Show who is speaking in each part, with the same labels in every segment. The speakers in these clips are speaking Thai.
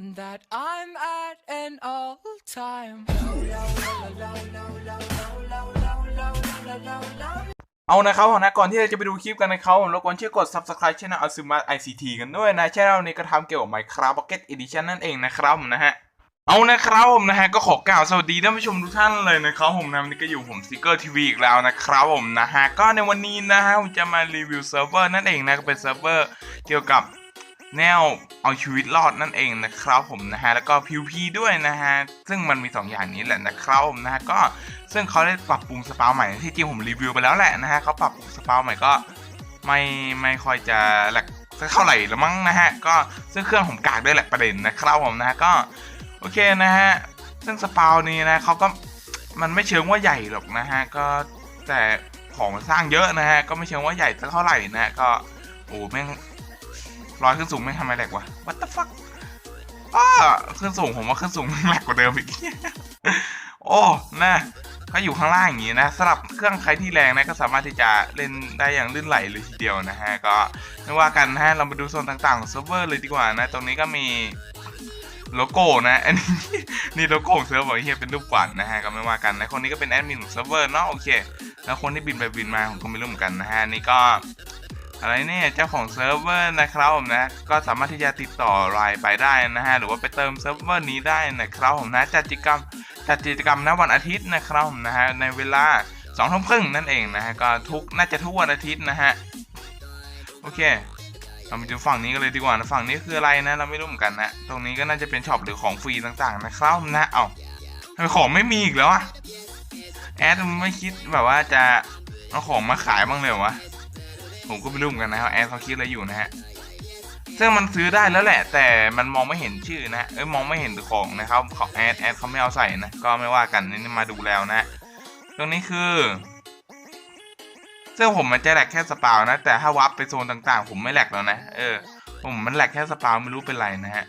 Speaker 1: that I'm at an all time.
Speaker 2: เอานะครับผมนะก่อนที่เราจะไปดูคลิปกันนะครับผมรบกวนช่วยกด subscribe ช่องอาซึม ICT กันด้วยนะช่องนี้ก็ทำเกี่ยวกับ Minecraft Pocket Edition นั่นเองนะครับผมนะฮะเอานะครับผมนะฮะก็ขอกล่าวสวัสดีท่านผู้ชมทุกท่านเลยนะครับผมนะวันนี้ก็อยู่ผมซิกเกอร์ทีวีอีกแล้วนะครับผมนะฮะก็ในวันนี้นะฮะผมจะมารีวิวเซิร์ฟเวอร์นั่นเองนะก็เป็นเซิร์ฟเวอร์เกี่ยวกับ แนวเอาชีวิตรอดนั่นเองนะครับผมนะฮะแล้วก็ PVP ด้วยนะฮะซึ่งมันมีสองอย่างนี้แหละนะครับผมนะฮะก็ซึ่งเขาได้ปรับปรุงสปาวใหม่ที่จริงผมรีวิวไปแล้วแหละนะฮะเขาปรับปรุงสปาวใหม่ก็ไม่ไม่ค่อยจะแหลกสักเท่าไหร่ละมั้งนะฮะก็ซึ่งเครื่องผมกากด้วยแหละประเด็นนะครับผมนะฮะก็โอเคนะฮะซึ่งสปาวนี้นะเขาก็มันไม่เชิงว่าใหญ่หรอกนะฮะก็แต่ของสร้างเยอะนะฮะก็ไม่เชิงว่าใหญ่สักเท่าไหร่นะฮะก็โอ้แม่ง ร้อยขึ้นสูงไม่ทำไมแหลกวะ what the fuck อ้าขึ้นสูงผมว่าขึ้นสูงแม่งแหลกกว่าเดิมอีกโอ้นะก็อยู่ข้างล่างอย่างนี้นะสำหรับเครื่องใครที่แรงนะก็สามารถที่จะเล่นได้อย่างลื่นไหลเลยทีเดียวนะฮะก็ไม่ว่ากันนะฮะเรามาดูโซนต่างๆของเซิร์ฟเวอร์เลยดีกว่านะ ตรงนี้ก็มีโลโก้นะอันนี้นี่โลโก้ของเซิร์ฟเวอร์เฮียเป็นรูปกวาดนะฮะก็ไม่ว่ากันนะคนนี้ก็เป็นแอดมินของเซิร์ฟเวอร์เนาะโอเค แล้วคนที่บินไปบินมาผมก็ไม่รู้เหมือนกันนะฮะนี่ก็ อะไรเนี่ยเจ้าของเซิร์ฟเวอร์นะครับผมนะก็สามารถที่จะติดต่อไลน์ไปได้นะฮะหรือว่าไปเติมเซิร์ฟเวอร์นี้ได้นะครับผมนะจัดกิจกรรมจัดกิจกรรมณวันอาทิตย์นะครับผมนะฮะในเวลาสองทุ่มครึ่งนั่นเองนะฮะก็ทุกน่าจะทุกวันอาทิตย์นะฮะโอเคเรามาดูฝั่งนี้กันเลยดีกว่านะฝั่งนี้คืออะไรนะเราไม่รู้เหมือนกันนะตรงนี้ก็น่าจะเป็นช็อปหรือของฟรีต่างๆนะครับนะเอ้าทำไมของไม่มีอีกแล้วอะแอดไม่คิดแบบว่าจะเอาของมาขายบ้างเลยวะ ผมก็ไม่รู้เหมือนกันนะครับแอดเขาคิดอะไรอยู่นะฮะซึ่งมันซื้อได้แล้วแหละ แต่มันมองไม่เห็นชื่อนะเอ้ยมองไม่เห็นของนะครับของแอดแอดเขาไม่เอาใส่นะก็ไม่ว่ากันนี่มาดูแล้วนะ ตรงนี้คือซึ่งผมมันจะแหลกแค่สปาวนะ แต่ถ้าวับไปโซนต่างๆ ผมไม่แหลกแล้วนะเออผมมันแหลกแค่สปาวไม่รู้เป็นไรนะฮะ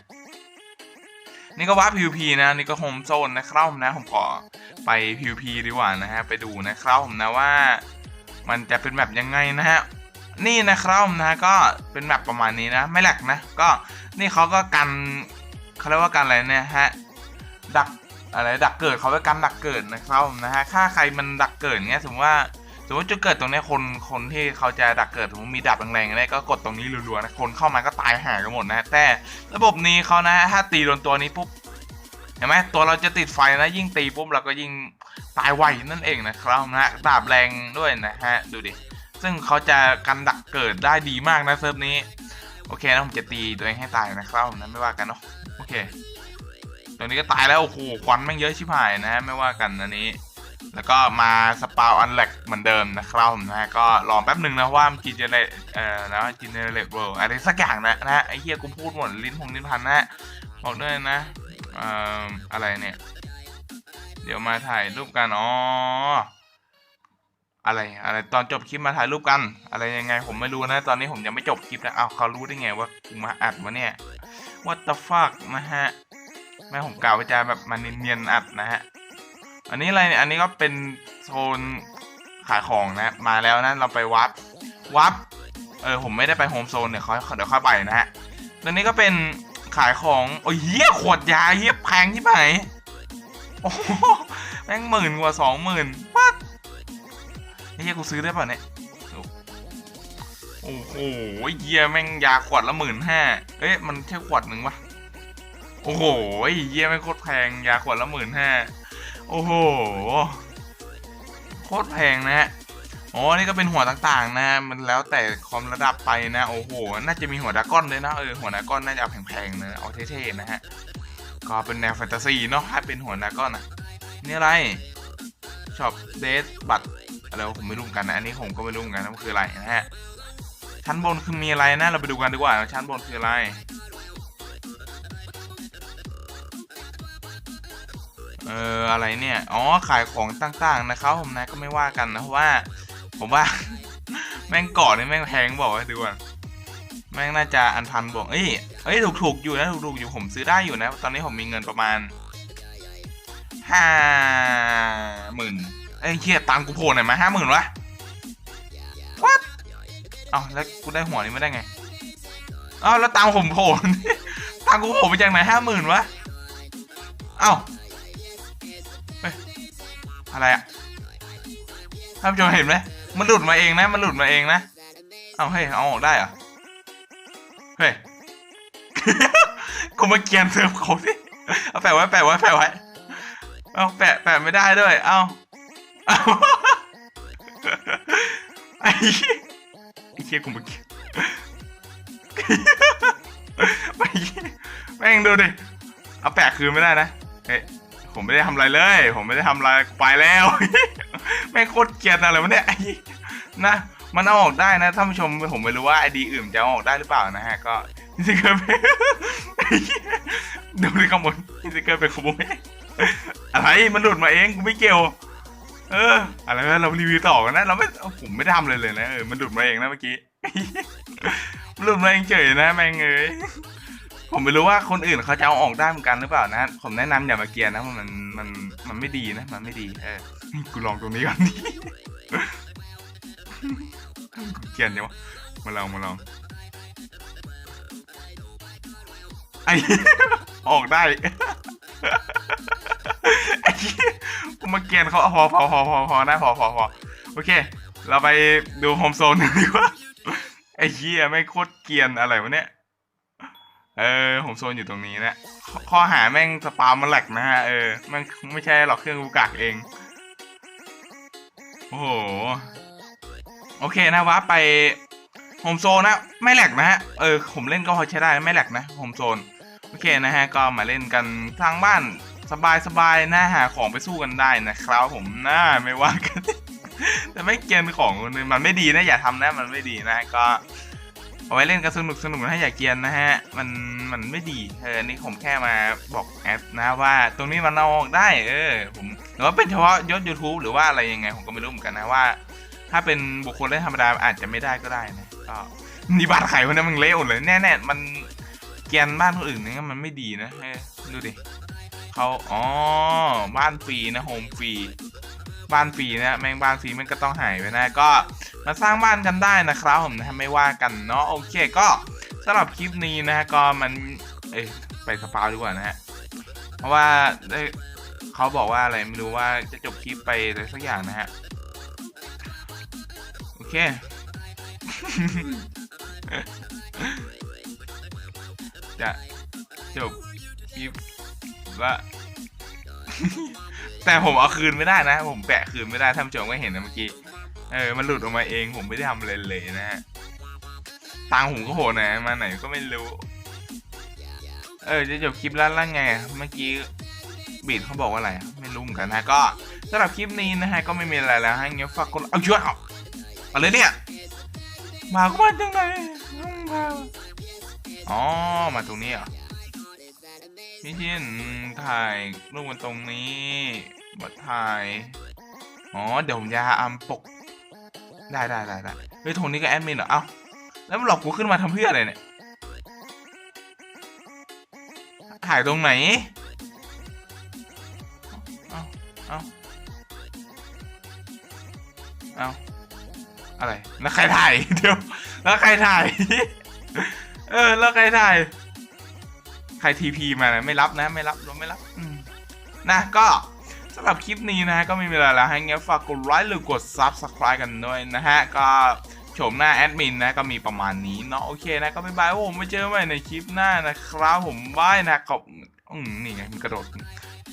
Speaker 2: นี่ก็วับ PVP นะนี่ก็โฮมโซนนะครับผมนะผมขอไป PVP ดีกว่านะฮะไปดูนะครับผมนะว่า มันจะเป็นแบบยังไงนะฮะ นี่นะครับนะก็เป็นแบบประมาณนี้นะ ไม่แหลกนะ ก็นี่เขาก็กันเขาเรียกว่ากันอะไรเนี่ยฮะดักอะไรดักเกิดเขาไว้กันดักเกิดนะครับนะฮะถ้าใครมันดักเกิดเงี้ยสมมติว่าสมมติจุดเกิดตรงนี้คนคนที่เขาจะดักเกิดสมมติมีดาบแรงๆอะไรก็กดตรงนี้รัวๆนะคนเข้ามาก็ตายห่ากันหมดนะแต่ระบบนี้เขานะถ้าตีโดนตัวนี้ปุ๊บเห็นไหมตัวเราจะติดไฟนะยิ่งตีปุ๊บเราก็ยิ่งตายไวนั่นเองนะครับนะฮะดาบแรงด้วยนะฮะดูดิ ซึ่งเขาจะกันดักเกิดได้ดีมากนะเซิร์ฟนี้ โอเคนะผมจะตีตัวเองให้ตายนะครับนะไม่ว่ากันเนาะโอเคตรงนี้ก็ตายแล้วโอ้โหควันแม่งเยอะชิบหายนะฮะไม่ว่ากันอันนี้ แล้วก็มาสปาวอันแลกเหมือนเดิมนะครับผมนะฮะก็รอแป๊บหนึ่งนะว่ามันกินเจเนเอ่อนะกินเจเนเรตเวิร์อะไรสักอย่างนะนะฮะไอ้เหี้ยกูพูดหมดลิ้นพงลิ้นพันนะฮะบอกด้วยนะเอ่ออะไรเนี่ย เดี๋ยวมาถ่ายรูปกันอ๋อ อะไรอะไรตอนจบคลิปมาถ่ายรูปกัน อะไรยังไงผมไม่รู้นะ ตอนนี้ผมยังไม่จบคลิปนะเอาเขารู้ได้ไงว่ากูมาอัดวะเนี่ย what the fuck นะฮะแม่ผมกล่าวว่าจะแบบมันเนียนๆอัดนะฮะอันนี้อะไรเนี่ยอันนี้ก็เป็นโซนขายของนะ มาแล้วนะเราไปวัดวัดเออผมไม่ได้ไปโฮมโซนเนี่ยเขาเดี๋ยวค่อยไปนะฮะตรงนี้ก็เป็นขายของโอ้ยเหี้ยขวดยาเหี้ยแพงที่ไหนโอ้แม่งหมื่นกว่าสองหมื่น ปัดเฮียกูซื้อได้ป่ะเนี่ย โอ้โหเหี้ยแม่งยาขวดละหมื่นห้าเอ๊ะมันแค่ขวดหนึ่งวะ โอ้โหเหี้ยแม่งโคตรแพงยาขวดละหมื่นห้าโอ้โห โคตรแพงนะฮะอ๋อนี่ก็เป็นหัวต่างๆ นะ มันแล้วแต่ความระดับไปนะ โอ้โห น่าจะมีหัวดาก้อนด้วยนะ เออ หัวดาก้อนน่าจะเอาแพงๆนะเอาเท่ๆนะฮะ ก็เป็นแนวแฟนตาซีเนาะ ถ้าเป็นหัวดาก้อนอะนี่อะไรช็อปเดสบัตร อะไรผมไม่รู้เหมือนกันนะอันนี้ผมก็ไม่รู้เหมือนกันนะมันคืออะไรนะฮะชั้นบนคือมีอะไรนะเราไปดูกันดีกว่าชั้นบนคืออะไรเอออะไรเนี่ยอ๋อขายของต่างๆนะครับผมนะก็ไม่ว่ากันนะเพราะว่า ผมว่า แม่งเกาะนี่แม่งแพงบอกให้ดูก่อนแม่งน่าจะอันพันบอกเอ้ยเอ้ยถูกๆอยู่นะถูกๆอยู่ผมซื้อได้อยู่นะ ตอนนี้ผมมีเงินประมาณห้าหมื่น เอ้ยเฮียตังกูโผล่ไหนมาห้าหมื่นวะ what เอ้าแล้วกูได้หัวนี้ไม่ได้ไงเอ้าแล้วตังผมโผล่ตังกูโผล่มาจากไหนห้าหมื่นวะเอ้าเฮ้ยอะไรอะท่านผู้ชมเห็นไหมมันหลุดมาเองนะ มันหลุดมาเองนะ เอาเฮ้ยเอาออกได้เหรอ เฮ้ย กูมาเกียนเซิร์ฟเขาสิเอาแปะไว้แปะไว้แปะไว้ เอาแปะแปะไม่ได้ด้วย เอาเอา ไอ้ไอ้เชี่ยกูมาเกรียนไอ้เหี้ยแม่งดูดิ เอาแปะคืนไม่ได้นะเฮ้ยผมไม่ได้ทำอะไรเลย ผมไม่ได้ทำอะไรไปแล้ว แม่งโคตรเกลียดอะไรวะเนี่ยไอ้นะ มันเอาออกได้นะท่านผู้ชมผมไม่รู้ว่าไอดีอื่นจะเอาออกได้หรือเปล่านะฮะ ก็สติกเกอร์เป็นไอ้เหี้ยดูในข้างบนสติเกอร์เป็นขโมยอะไรมันหลุดมาเองกูไม่เกี่ยว เอออะไรวะเรารีวิวต่อกันนะเราไม่ผมไม่ได้ทำเลยเลยนะเออมันหลุดมาเองนะเมื่อกี้มันหลุดมาเองเฉยนะแม่งเอ้ยผมไม่รู้ว่าคนอื่นเขาจะเอาออกได้เหมือนกันหรือเปล่านะ ผมแนะนำอย่ามาเกียนนะมันมันมันไม่ดีนะ มันไม่ดี เออกูลองตรงนี้ก่อนดิเกียนเนี่ยวะมาลองมาลองไอออกได้ ไอ้เหี้ยกูมาเกียนเขาพอพอพอพอพอนะพอพอพอโอเค เราไปดูโฮมโซนกันดีกว่าไอ้เหี้ยไม่โคตรเกียนอะไรวะเนี่ยเออผมโซนอยู่ตรงนี้นะขข้อหาแม่งสปามมันแหลกนะฮะเออมันไม่ใช่หรอกเครื่องกูกากเอง โอ้โหโอเคนะว่าไปโฮมโซนนะไม่แหลกนะฮะเออผมเล่นก็พอใช้ได้ไม่แหลกนะโฮมโซนโอเคนะฮะก็มาเล่นกันทางบ้าน สบายสบายๆนะหาของไปสู้กันได้นะครับผมน่าไม่ว่ากันแต่ไม่เกียนของมันไม่ดีนะอย่าทำนะมันไม่ดีนะก็เอาไว้เล่นกันสนุกสนุกนะอย่าเกียนนะฮะ มันมันไม่ดีเออนี่ผมแค่มาบอกแอดนะว่าตรงนี้มันเอาออกได้ เออผมหรือว่าเป็นเฉพาะยศ YouTube หรือว่าอะไรยังไงผมก็ไม่รู้เหมือนกันนะว่า ถ้าเป็นบุคคลเล่นธรรมดาอาจจะไม่ได้ก็ได้นะก็นี่บานใครวะเนี่ยมันเละหมดเลยแน่ๆมันเกียนบ้านคนอื่นนี่มันไม่ดีนะดูดิ เขาอ๋อ บ้านฟรีนะโฮมฟรีบ้านฟรีนะแมงบ้านฟรีมันก็ต้องหายไปนะก็มาสร้างบ้านกันได้นะครับผมนะไม่ว่ากันเนาะโอเคก็สำหรับคลิปนี้นะฮะก็มันเอ้ยไปสปาวดีกว่านะฮะเพราะว่าเขาบอกว่าอะไรไม่รู้ว่าจะจบคลิปไปอะไรสักอย่างนะฮะโอเคจะจบคลิป ว่าแต่ผมเอาคืนไม่ได้นะ ผมแปะคืนไม่ได้ท่านผู้ชมก็เห็นนะเมื่อกี้ เออ มันหลุดออกมาเองผมไม่ได้ทำอะไรเลยนะฮะตังผมก็โหนะมาไหนก็ไม่รู้ เออจะจบคลิปแล้วล้วไง เมื่อกี้บีดเขาบอกว่าอะไร ไม่รู้เหมือนกันนะก็สำหรับคลิปนี้นะฮะก็ไม่มีอะไรแล้วให้เงี้ยฝากกดเอาช่วยเอาอะไรเนี่ยมาก็มาจังไหนอ๋อมาตรงนี้เหรอ พี่ชินถ่ายรูปมันตรงนี้มาถ่าย อ๋อ เดี๋ยวผมจะอัมปก ได้ได้ได้ได้เฮ้ยโทนี่ก็แอดมินเหรอ เอ้า แล้วมันหลอกกูขึ้นมาทำเพื่ออะไรเนี่ย ถ่ายตรงไหน เอ้า เอ้า เอ้า อะไร แล้วใครถ่าย เดี๋ยว แล้วใครถ่าย เออ แล้วใครถ่าย ใครทีพีมานะไม่รับนะ ไม่รับเราไม่รับนะก็สำหรับคลิปนี้นะฮะก็ไม่มีอะไรแล้วให้เงี้ยฝากกดไลค์หรือกด Subscribe กันด้วยนะฮะ ก็โฉมหน้าแอดมินนะก็มีประมาณนี้เนาะโอเคนะก็บ๊ายบายผมมาเจอใหม่ในคลิปหน้านะครับผมบายนะขอบอืมนี่ไงกระโดด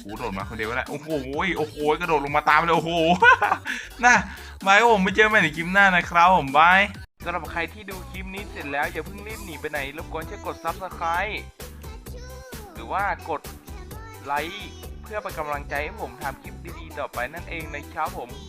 Speaker 2: กูโดดมาคนเดียวแล้วโอ้โหโอ้โหกระโดดลงมาตามเลยโอ้โหนะบายผมมาเจอใหม่ในคลิปหน้านะครับผมบายสำหรับใครที่ดูคลิปนี้เสร็จแล้วอย่าเพิ่งรีบหนีไปไหนรบกวนช่วยกด Subscribe รือว่ากดไลค์เพื่อเป็นกำลังใจให้ผมทำคลิปดีๆต่อไปนั่นเองนะครับผม